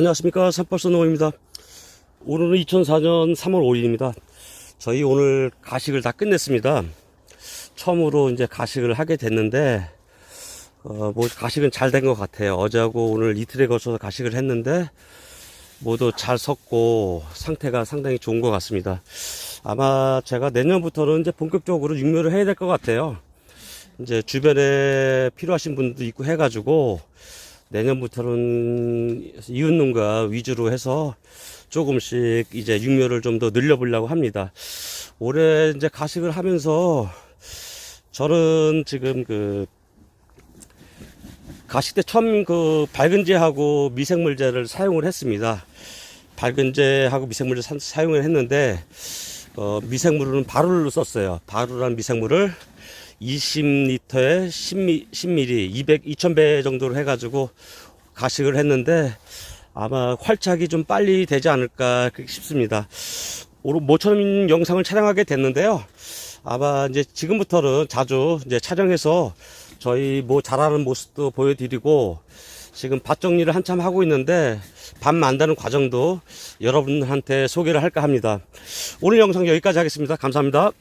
안녕하십니까. 산버스 노입니다. 오늘은 2004년 3월 5일입니다. 저희 오늘 가식을 다 끝냈습니다. 처음으로 이제 가식을 하게 됐는데 어, 뭐 가식은 잘 된 것 같아요. 어제하고 오늘 이틀에 걸쳐서 가식을 했는데 모두 잘 섰고 상태가 상당히 좋은 것 같습니다. 아마 제가 내년부터는 이제 본격적으로 육묘를 해야 될 것 같아요. 이제 주변에 필요하신 분도 있고 해가지고 내년부터는 이웃농가 위주로 해서 조금씩 이제 육묘를 좀 더 늘려보려고 합니다. 올해 이제 가식을 하면서 저는 지금 그 가식 때 처음 그 밝은제하고 미생물제를 사용을 했습니다. 밝은제하고 미생물제 사- 사용을 했는데 어, 미생물은 바루를 썼어요. 바루란 미생물을 20리터에 10, 10ml, 200, 2000배 정도로 해가지고 가식을 했는데 아마 활착이 좀 빨리 되지 않을까 싶습니다. 모처럼 영상을 촬영하게 됐는데요. 아마 이제 지금부터는 자주 이제 촬영해서 저희 뭐 자라는 모습도 보여드리고 지금 밭 정리를 한참 하고 있는데 밭 만드는 과정도 여러분한테 소개를 할까 합니다. 오늘 영상 여기까지 하겠습니다. 감사합니다.